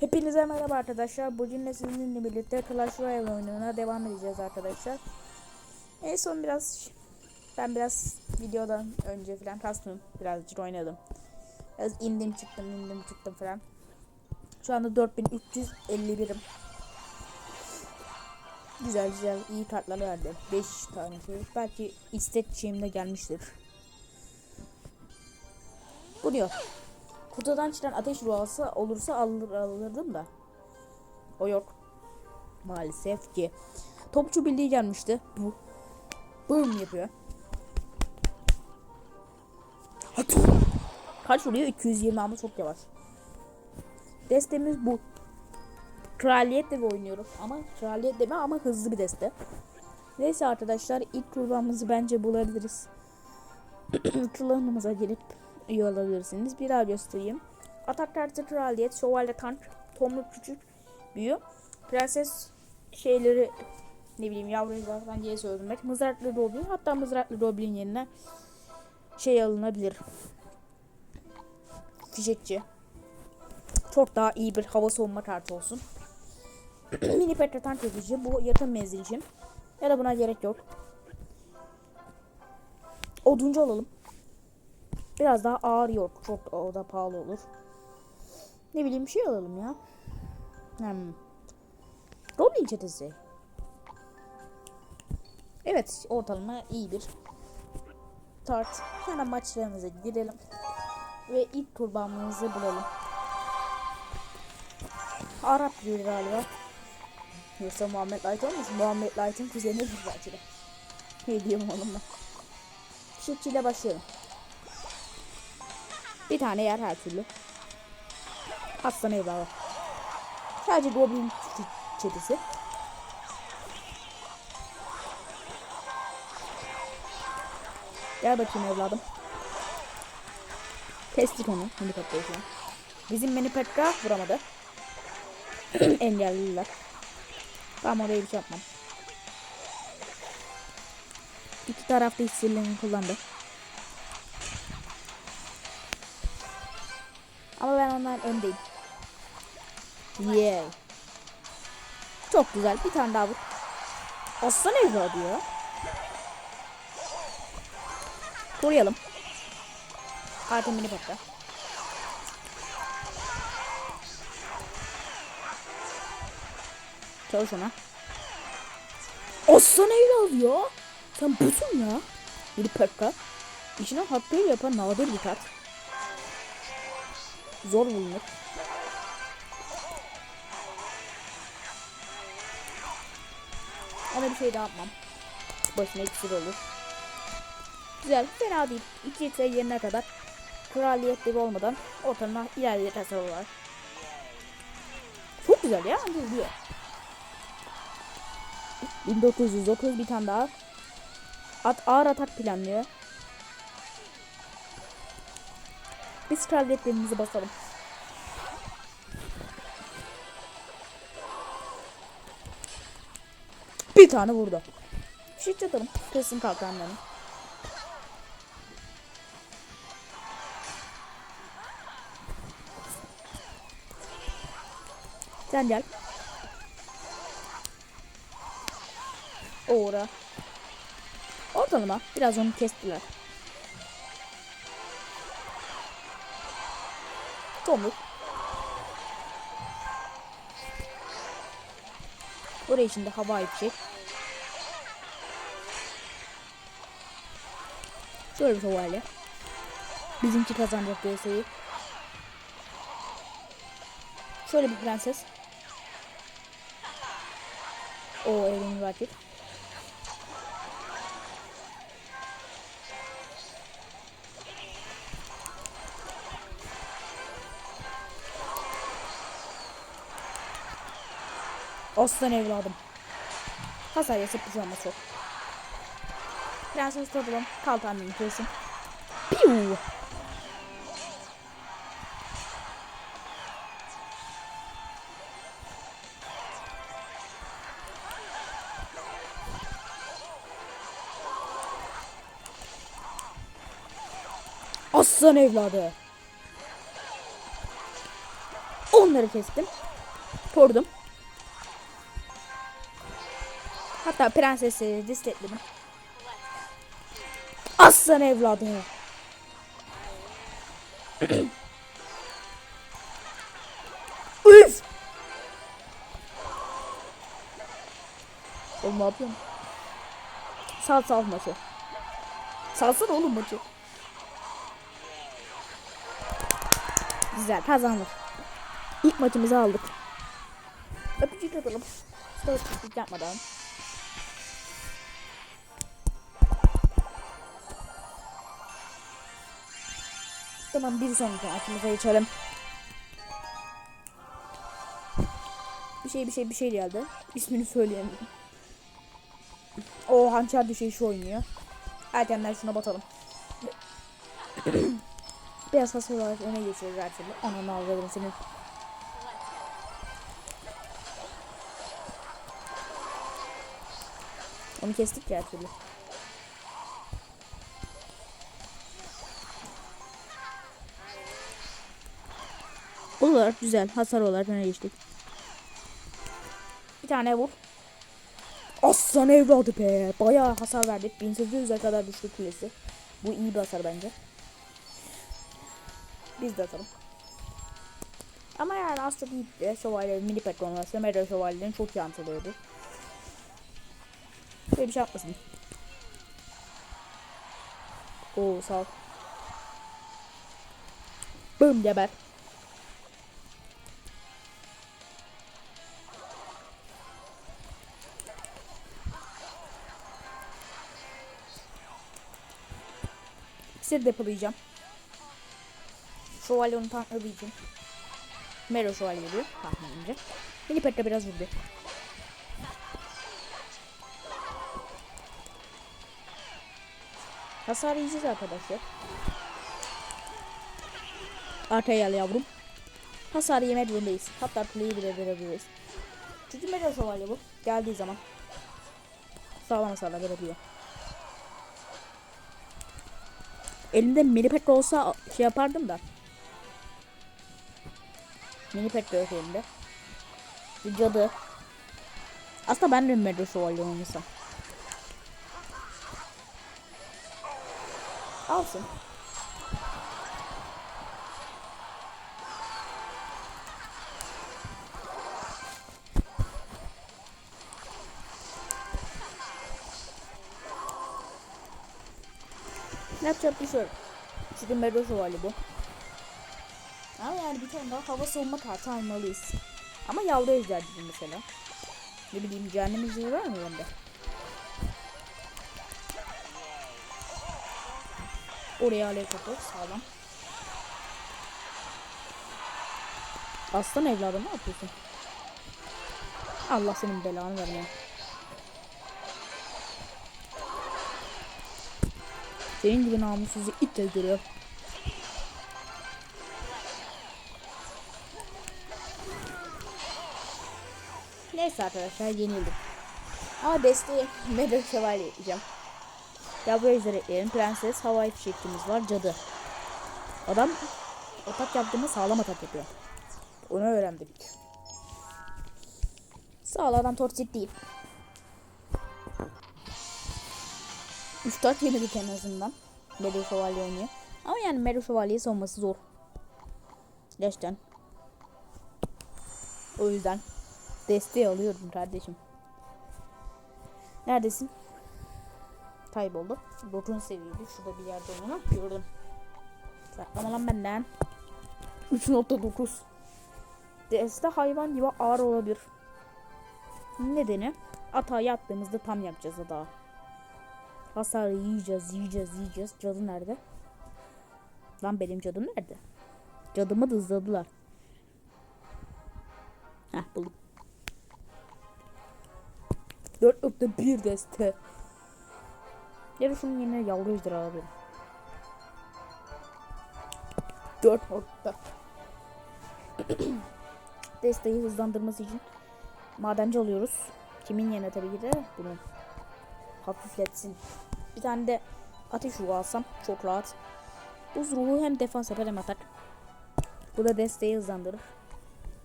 Hepinize merhaba arkadaşlar. Bugün sizinle birlikte Clash Royale oyununa devam edeceğiz arkadaşlar. En son biraz ben biraz videodan önce falan kastım birazcık oynadım. Biraz indim çıktım indim çıktım falan. Şu anda 4351'im. Güzel güzel iyi kartlar verdi. 5 tanesi. Belki istek gelmiştir. Bu diyor. Kutudan çıkan ateş ruhası olursa alır, alırdım da. O yok. Maalesef ki. Topçu bildiği gelmişti. Bu. Boom yapıyor. Kaç vuruyor? 220 ama çok yavaş. Destemiz bu. Kraliyet de oynuyoruz ama kraliyet deme ama hızlı bir deste. Neyse arkadaşlar ilk kurbanımızı bence bulabiliriz. Klanımıza gelip üye olabilirsiniz. Bir daha göstereyim. Atak kartı kraliyet, şövalye tank, tomruk küçük, büyü, prenses şeyleri ne bileyim yavrulardan diye söylemek. Mızraklı goblin hatta mızraklı goblin yerine şey alınabilir. Fişekçi. Çok daha iyi bir hava savunma kartı olsun. Mini Petra tank yapıcı bu yakın menzil için. Ya da buna gerek yok. Oduncu alalım. Biraz daha ağır yok. Çok o da pahalı olur. Ne bileyim bir şey alalım ya. Hmm. Goblin çetesi. Evet ortalama iyi bir tart. Hemen maçlarımıza gidelim. Ve ilk kurbanımızı bulalım. Arap diyor galiba. Yoksa Muhammed Light olmasın? Muhammed Light'ın kuzenidir belki de. Ne diyeyim oğlum ben. Şıkçıyla başlayalım. Bir tane yer her türlü. Aslan eyvallah. Sadece Goblin çetesi. Gel bakayım evladım. Kestik onu. Mini Petra'yı falan. Bizim Mini Petra vuramadı. Engelliler. Tamam oraya bir şey yapmam. İki tarafta hisselerini kullandı. Ama ben ondan öndeyim. Yeah. Çok güzel. Bir tane daha vur. Aslan evladı ya. Koruyalım. Artı mini patla. Çalış ona. Aslan evladı ya. Sen busun ya. Mini pekka. İşine hakkıyla yapan nadir bir tat. Zor bulunur. Ama bir şey daha yapmam. Başına iksir olur. Güzel, fena değil. İki litre yerine kadar kraliyet gibi olmadan ortamda ilerleyecek hasar olarak. Çok güzel ya, oluyor. 1909 bir tane daha. At ağır atak planlıyor. Biz kraliyetlerimizi basalım. Bir tane vurdu. Şişt atalım. Kesin kalkanlarını. Sen gel. Uğra. Ortalama. Biraz onu kestiler. Tomruk. Oraya şimdi hava yapacak. Şöyle bir şövalye. Bizimki kazanacak DS'yi. Şöyle bir prenses. O elini rakip. Aslan evladım. Hasar yasıp bir şey çok. Prenses tadalım. Kalkanını kesin. Piu. Aslan evladı. Onları kestim. Korudum. Hatta prensesi distetledim. Aslan evladı. Üf! Oğlum ne yapıyorsun? Sal sal maçı. Salsana oğlum maçı. Güzel kazandık. İlk maçımızı aldık. Öpücük atalım. Öpücük yapmadan. Tamam bir sonraki maçımıza geçelim. Bir şey bir şey bir şey geldi. İsmini söyleyemiyorum. O hançer düşeyi şu oynuyor. Erkenden şuna batalım. Biraz hasar olarak öne geçiyoruz her türlü. Ananı avradım senin. Onu kestik ya her türlü. Olarak güzel. Hasar olarak öne geçtik. Bir tane vur. Aslan evladı be. Bayağı hasar verdik. 1800'e kadar düştü kulesi. Bu iyi bir hasar bence. Biz de atalım. Ama yani az çok iyi de şövalye mini petronlarsa Mero şövalyelerin çok iyi antılıyordu. Böyle bir şey yapmasın. Oo sağ ol. Bım geber. İksir depolayacağım. Şövalye onu için. Mero şövalye diyor tahminimce. Mini pet de biraz vurdu. Hasar yiyeceğiz arkadaşlar. Arkaya gel yavrum. Hasar yemek zorundayız. Hatta kuleyi bile verebiliriz. Çünkü mega şövalye bu. Geldiği zaman. Sağlam hasarla verebiliyor. Elimde mini pet olsa şey yapardım da. Mini de yok elimde. Bir cadı. Aslında ben de mega şövalye oynasam. Alsın. Yok. Çünkü Mero şövalye bu. Ama yani bir tane daha hava savunma kartı almalıyız. Ama yavru ejder gibi mesela. Ne bileyim cehennem ejderi var mı bende? Oraya alev topu sağlam. Aslan evladım ne yapıyorsun? Allah senin belanı vermeye. Senin gibi namussuzu it öldürüyor. Neyse arkadaşlar yenildim. Ama desteği Medal Şövalye yapacağım. Yavru ejder ekleyelim. Prenses, havai fişekçimiz var. Cadı. Adam atak yaptığında sağlam atak yapıyor. Onu öğrendik. Sağ adam torsit değil. Üstad yemedik en azından. Meru Şövalye oynuyor. Ama yani Meru Şövalye'yi savunması zor. Gerçekten. O yüzden desteği alıyorum kardeşim. Neredesin? Kayboldu. 9. seviyede. Şurada bir yerde onu gördüm. Saklama lan benden. 3.9 Deste hayvan gibi ağır olabilir. Nedeni atağa yattığımızda tam yapacağız daha. Hasarı yiyeceğiz, yiyeceğiz, yiyeceğiz. Cadı nerede? Lan benim cadım nerede? Cadımı da hızladılar. Heh buldum. 4.1 deste. Ya da şunun yerine yavru ejder alabilirim. 4 nokta. Desteği hızlandırması için madenci alıyoruz. Kimin yerine tabii ki de bunu hafifletsin. Bir tane de ateş ruhu alsam çok rahat. Buz ruhu hem defans yapar hem atak. Bu da desteği hızlandırır.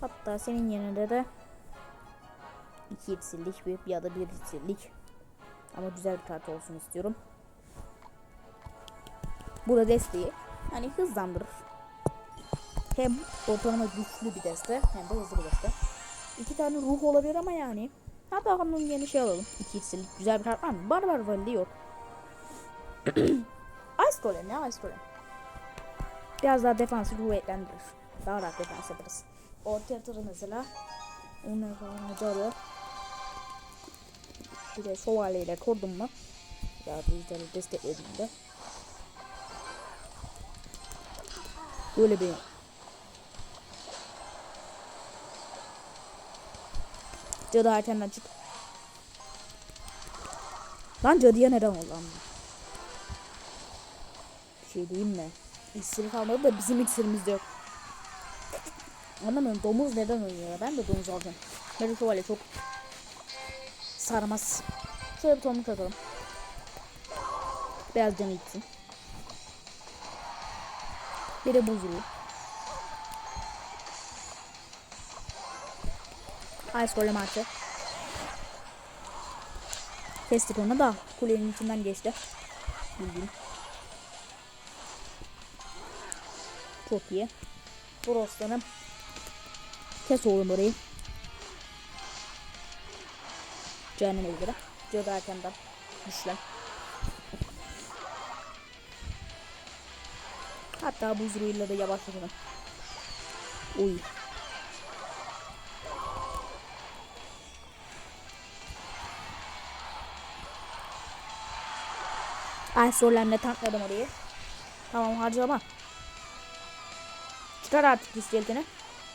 Hatta senin yerine de iki iksirlik bir ya da bir iksirlik. Ama güzel bir kart olsun istiyorum. Bu da desteği. Hani hızlandırır. Hem ortalama güçlü bir deste hem de hızlı bir deste. İki tane ruh olabilir ama yani. Hatta onun yeni şey alalım. İki iksirlik güzel bir kart var mı? Barbar Vali yok. Ice Golem ya Ice Golem. Biraz daha defansı kuvvetlendirir. Daha rahat defans yaparız. Orta yatırı mesela. Onu falan hocalı. Bir de şövalyeyle kurdum mu? Ya bizleri desteklediğimde. Böyle bir Cadı erkenden çık. Lan cadıya neden oldu? Bir şey diyeyim mi? İksiri kalmadı da bizim iksirimiz yok. Anlamıyorum domuz neden oynuyor? Ben de domuz alacağım. Böyle şövalye çok sarmaz. Şöyle bir tomruk atalım. Biraz canı gitsin. Bir de buzlu. Ice Golem artı. Kestik onu da kulenin içinden geçti. Bildiğin. Çok iyi. Frost'lanım. Kes oğlum orayı. Cehennem ilgili. Cadı erkenden. Güçlen. Hatta bu zırhıyla da yavaşlatalım. Uy. Ice tankladım orayı. Tamam harcama. Çıkar artık iskeletini.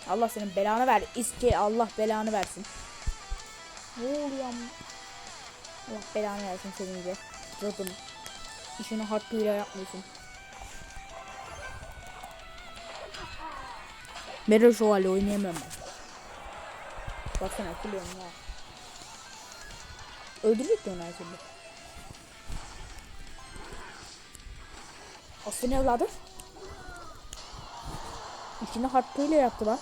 Allah senin belanı ver. İske Allah belanı versin. Ne oluyor? Allah belanı versin senin de. Zaten işini hakkıyla yapmıyorsun. Meral Şövalye oynayamam ben. Baksana kılıyorum ya. Öldürecek de onu her türlü. Aslı evladı. İçini hakkıyla yaptı lan.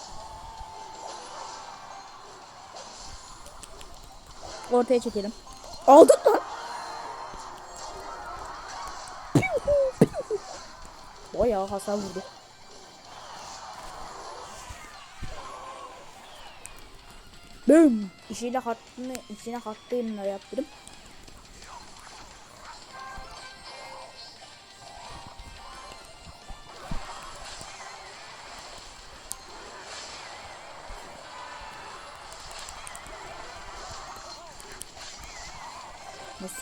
Ortaya çekelim. Aldık lan. Bayağı hasar vurdu. Büm. İşiyle hattını içine hattıyla yaptım.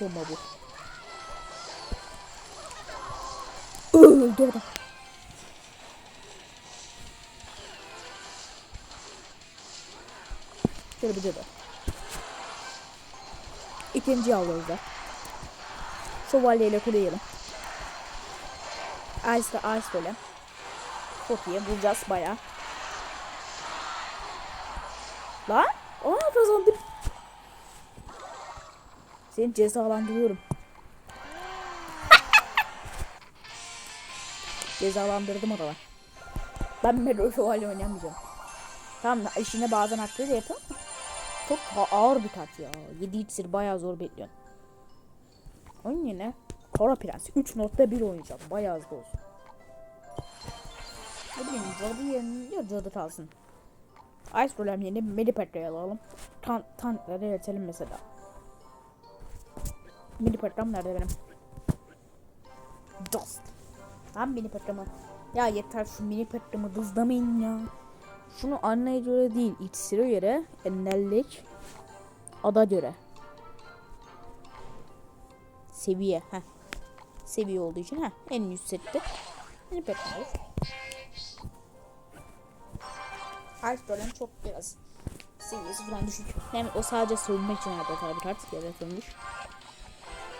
Nasıl olma bu? Öldü adam. Şöyle bir cadı. İkinci alıyoruz da. Şövalye ile kuleyelim. Ice de Ice Golem. Çok iyi. Bulacağız bayağı. Lan? Aa kazandım. Seni cezalandırıyorum. Cezalandırdım adamı. Ben Mero Şövalye oynamayacağım. Tamam işine bazen hakkıyla yapın. Çok ağır bir kart ya. 7 iksir bayağı zor bekliyorsun. Onun yine Kara Prens 3.1 oynayacağım. Bayağı hızlı olsun. Ne bileyim cadı yerine ya cadı kalsın. Ice Golem yerine Medipetra'yı alalım. Tan tankları yönetelim mesela. Mini patram nerede benim? Dust. Tam mini patramı. Ya yeter şu mini patramı dızlamayın ya. Şunu anneye göre değil, iksire göre, enellik, ada göre. Seviye, ha. Seviye olduğu için ha, en üst sette. Mini patram olur. Ice Golem çok biraz seviyesi falan düşük. Hem o sadece savunma için adeta bir kart yaratılmış.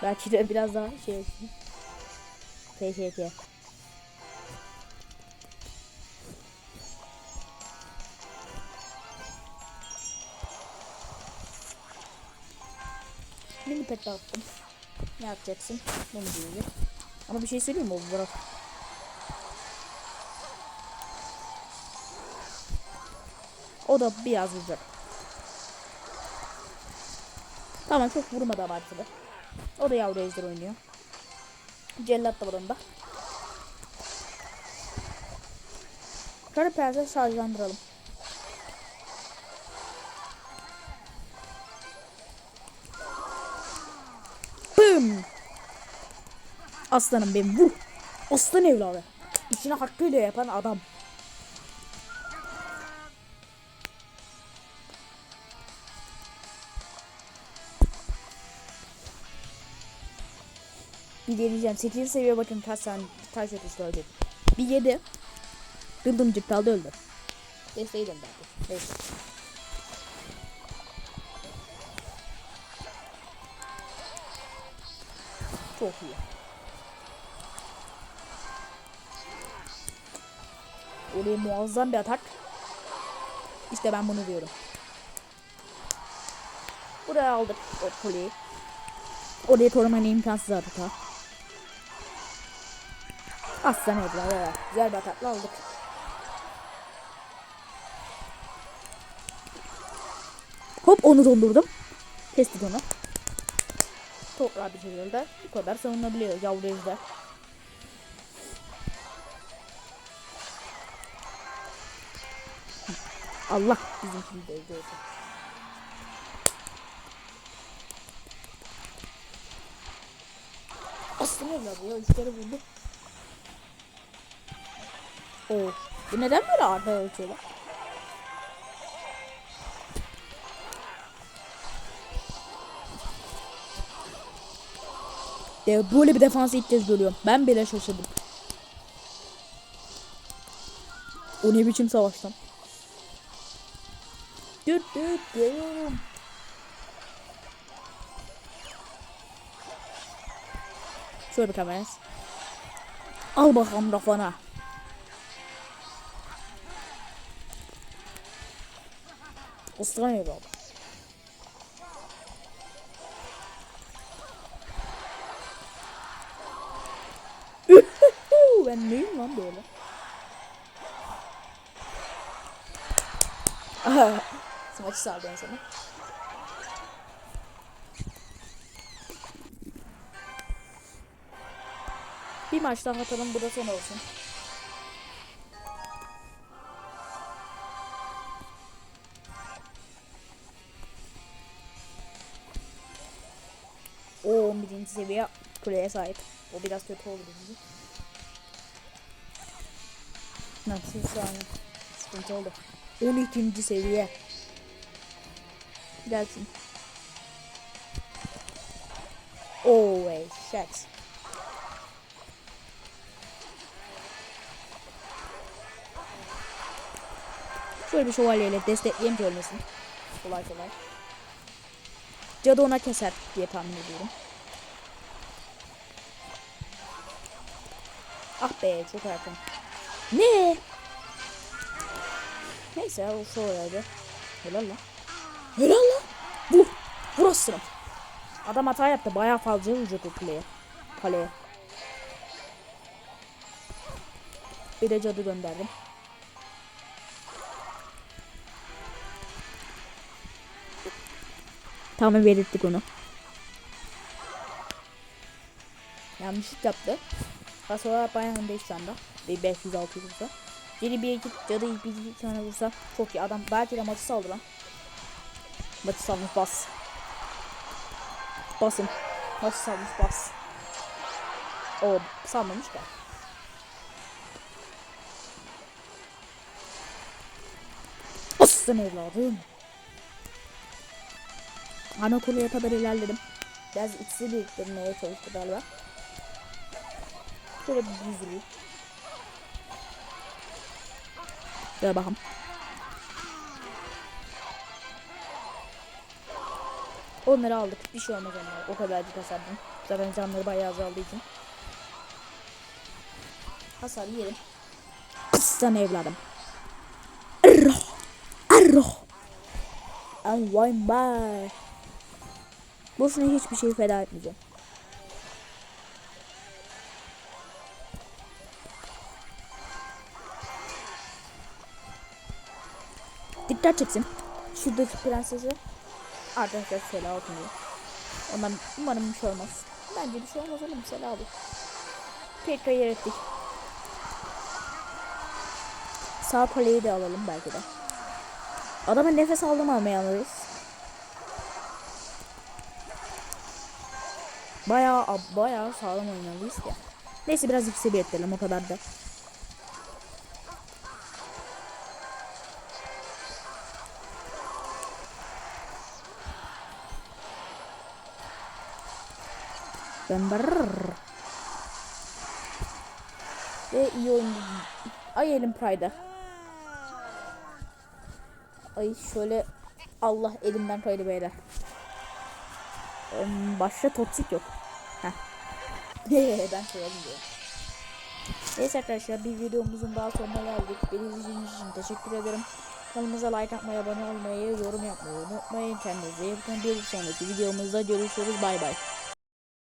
Belki de biraz daha şey PşK. Mini pet attım. Ne yapacaksın? Bunu diyecek. Ama bir şey söyleyeyim mi? Bırak. O da biraz vuracak. Tamam çok vurmadı abartılı. O da yavru ejder oynuyor. Cellat da var onda. Kara prenses şarjlandıralım. Bım! Aslanım benim vur. Aslan evladı. İçine hakkıyla yapan adam. Bir deneyeceğim. 8. seviye bakın kaç tane taş ateşi öldü. Bir yedi. Dılımcık kaldı öldü. Desteği gönderdi. Neyse. Çok iyi. Oraya muazzam bir atak. İşte ben bunu diyorum. Buraya aldık o kuleyi. Oraya korumanın imkansız harita. Aslan evler evet. Güzel bir atakla aldık. Hop onu dondurdum. Kestik onu. Çok rahat bir şekilde bu kadar savunabiliyor yavru ejder. Allah bizim şimdi de ejder olsun. Aslında evladı ya üç kere vurdu. Oo. Bu neden böyle arda ölçüyorlar? De böyle bir defansı ilk kez görüyorum. Ben bile şaşırdım. O ne biçim savaştan? Düt düt geliyorum. Şöyle bir kamerası. Al bakalım kafana. Osman evladı. ben neyim lan böyle? Smaçı saldı en sona. Bir maç daha atalım bu da son olsun. O 11. seviye kuleye sahip. O biraz kötü oldu bizim. Nasıl yani? Sıkıntı oldu. 12. seviye. Gelsin. Wait, shit. Şöyle bir şövalyeyle destekleyeyim ki ölmesin. Kolay kolay. Cadı ona keser diye tahmin ediyorum. Ah be çok erken. Ne? Neyse o şövalye. Helal lan. Helal lan. Vur. Vur aslanım. Adam hata yaptı. Bayağı fazla vuracak o kuleye. Kaleye. Bir de cadı gönderdim. Tamam belirttik onu. Yanlışlık yaptı. Sonra bayağı önde şu anda. Bir 500 600 vursa. Yeni bir ekip cadı bir iki tane vursa çok iyi adam. Belki de maçı saldı lan. Maçı salmış bas. Basın. Maçı salmış bas. O salmamış da. Aslan evladım. Ana kuleye kadar ilerledim. Biraz ikisi biriktirmeye çalıştı galiba. Şöyle bir düzülüyor. Gel bakalım. Onları aldık. Bir şey olmaz onlara. O kadarcık hasardım. Zaten canları bayağı azaldığı için. Hasar yiyelim. Aslan evladım. Erro. Erro. And wine by. Boşuna hiçbir şey feda etmeyeceğim. Dikkat çeksin. Şuradaki prensesi. Arkadaşlar Sela okunuyor. Ondan umarım bir şey olmaz. Bence bir şey olmaz oğlum Sela abi. Petra'yı yer ettik. Sağ koleyi de alalım belki de. Adama nefes aldım Bayağı bayağı sağlam oynamalıyız ya. Neyse biraz bir edelim o kadar da. Barrrr. Ve iyi oyun. Ay elim Pride'a. Ay şöyle Allah elimden kaydı beyler. Başta toksik yok. Ben koyalım diyorum. Neyse arkadaşlar bir videomuzun daha sonuna geldik. Beni izlediğiniz için teşekkür ederim. Kanalımıza like atmayı, abone olmayı, yorum yapmayı unutmayın. Kendinize iyi bakın. Bir sonraki videomuzda görüşürüz. Bay bay.